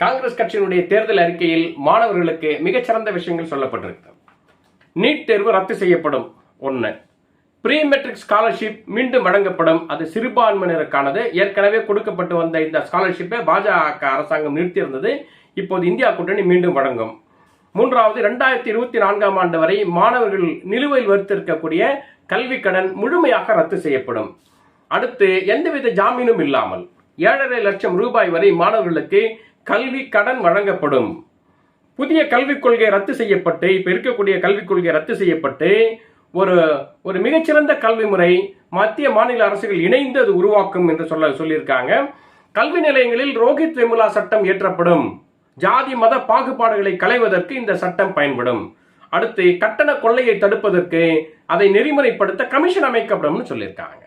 காங்கிரஸ் கட்சியினுடைய தேர்தல் அறிக்கையில் மாணவர்களுக்கு மிகச்சிறந்த விஷயங்கள் சொல்லப்பட்டிருக்கு நீட் தேர்வு ரத்து செய்யப்படும். ஒன்று ப்ரீ மெட்ரிக் ஸ்காலர்ஷிப் மீண்டும் வழங்கப்படும். அது சிறுபான்மையினருக்கானது. ஏற்கனவே கொடுக்கப்பட்டு வந்த இந்த ஸ்காலர்ஷிப்பை பாஜக அரசாங்கம் நிறுத்தியிருந்தது. இப்போது இந்தியா கூட்டணி மீண்டும் வழங்கும். மூன்றாவது ரெண்டாயிரத்தி இருபத்தி நான்காம் ஆண்டு வரை மாணவர்கள் நிலுவையில் வைத்திருக்கக்கூடிய கல்வி கடன் முழுமையாக ரத்து செய்யப்படும். அடுத்து எந்தவித ஜாமீனும் இல்லாமல் ஏழரை லட்சம் ரூபாய் வரை மாணவர்களுக்கு கல்வி கடன் வழங்கப்படும். புதிய கல்விக் கொள்கை ரத்து செய்யப்பட்டு இப்போ இருக்கக்கூடிய கல்விக் கொள்கை ரத்து செய்யப்பட்டு ஒரு ஒரு மிகச்சிறந்த கல்வி முறை மத்திய மாநில அரசுகள் இணைந்து அது உருவாக்கும் என்று சொல்ல சொல்லியிருக்காங்க. கல்வி நிலையங்களில் ரோஹித் வெமுலா சட்டம் இயற்றப்படும். ஜாதி மத பாகுபாடுகளை களைவதற்கு இந்த சட்டம் பயன்படும். அடுத்து கட்டண கொள்ளையை தடுப்பதற்கு அதை நெறிமுறைப்படுத்த கமிஷன் அமைக்கப்படும்னு சொல்லியிருக்காங்க.